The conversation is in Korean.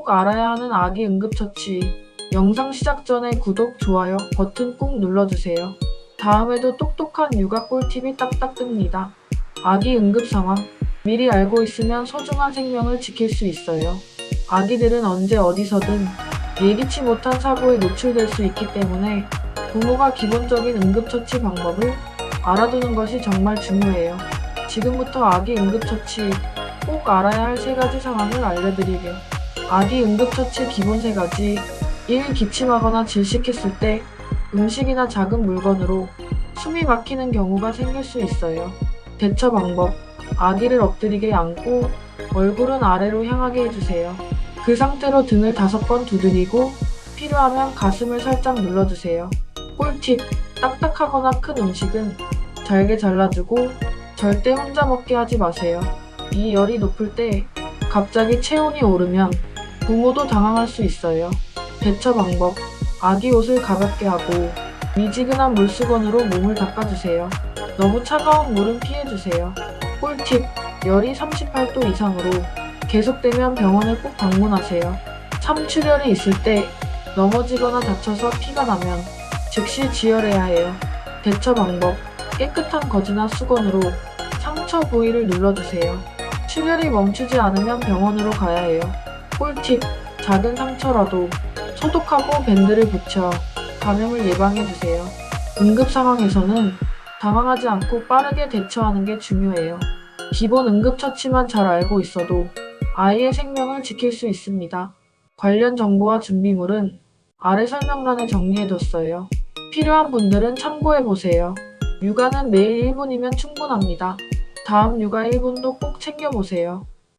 꼭 알아야 하는 아기 응급처치. 영상 시작 전에 구독, 좋아요 버튼 꾹 눌러주세요. 다음에도 똑똑한 육아 꿀팁이 딱딱 뜹니다. 아기 응급 상황. 미리 알고 있으면 소중한 생명을 지킬 수 있어요. 아기들은 언제 어디서든 예기치 못한 사고에 노출될 수 있기 때문에 부모가 기본적인 응급처치 방법을 알아두는 것이 정말 중요해요. 지금부터 아기 응급처치 꼭 알아야 할 세 가지 상황을 알려드리려. 아기 응급처치 기본 세 가지. 1. 기침하거나 질식했을 때 음식이나 작은 물건으로 숨이 막히는 경우가 생길 수 있어요. 대처 방법. 아기를 엎드리게 안고 얼굴은 아래로 향하게 해주세요. 그 상태로 등을 다섯 번 두드리고 필요하면 가슴을 살짝 눌러주세요. 꿀팁. 딱딱하거나 큰 음식은 잘게 잘라주고 절대 혼자 먹게 하지 마세요. 이 열이 높을 때 갑자기 체온이 오르면 부모도 당황할 수 있어요. 대처 방법. 아기 옷을 가볍게 하고 미지근한 물수건으로 몸을 닦아주세요. 너무 차가운 물은 피해주세요. 꿀팁. 열이 38도 이상으로 계속되면 병원을 꼭 방문하세요. 참출혈이 있을 때 넘어지거나 다쳐서 피가 나면 즉시 지혈해야 해요. 대처 방법. 깨끗한 거즈나 수건으로 상처 부위를 눌러주세요. 출혈이 멈추지 않으면 병원으로 가야 해요. 꿀팁. 작은 상처라도 소독하고 밴드를 붙여 감염을 예방해주세요. 응급 상황에서는 당황하지 않고 빠르게 대처하는 게 중요해요. 기본 응급처치만 잘 알고 있어도 아이의 생명을 지킬 수 있습니다. 관련 정보와 준비물은 아래 설명란에 정리해뒀어요. 필요한 분들은 참고해보세요. 육아는 매일 1분이면 충분합니다. 다음 육아 1분도 꼭 챙겨보세요.